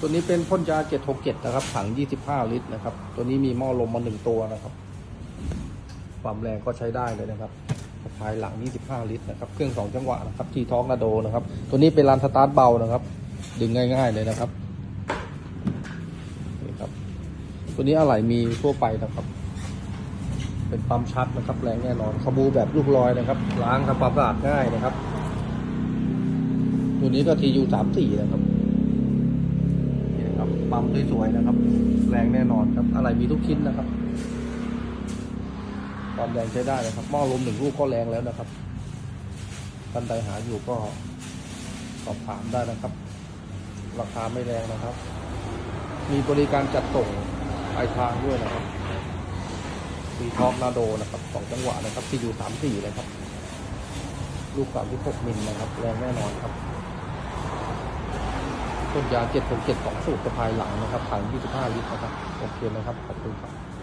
ตัวนี้เป็นพ่นยา767นะครับ ถัง25ลิตรนะครับ ตัวนี้มีหม้อลมมาหนึ่งตัวนะครับ ความแรงก็ใช้ได้เลยนะครับภายหลัง 25 ลิตรนะครับ เครื่องสองจังหวะนะครับ ทีท้องนาโดนะครับ ตัวนี้เป็นลานสตาร์ทเบานะครับ ดึงง่ายๆเลยนะครับนี่ครับ ตัวนี้อะไหล่มีทั่วไปนะครับ เป็นปั๊มชัดนะครับ แรงแน่นอนขบูแบบลูกลอยนะครับ ล้างทำความสะอาดง่ายนะครับ ตัวนี้ก็ทียูสามสี่นะครับ ปั๊มสวยๆนะครับ แรงแน่นอนครับ อะไรมีทุกชิ้นนะครับ ความแรงใช้ได้นะครับหม้อลมหนึ่งลูกก็แรงแล้วนะครับท่านใดหาอยู่ก็สอบถามได้นะครับ ราคาไม่แรงนะครับ มีบริการจัดส่งปลายทางด้วยนะครับมีท็อกนาโดนะครับสองจังหวะนะครับที่อยู่สามสี่นะครับ ลูกสามที่หกมิลนะครับ แรงแน่นอนครับ ต้นยา 7 6 7 2 สูตรสะพายหลังนะครับถัง25 ลิตรนะครับ โอเคนะครับ ขอบคุณครับ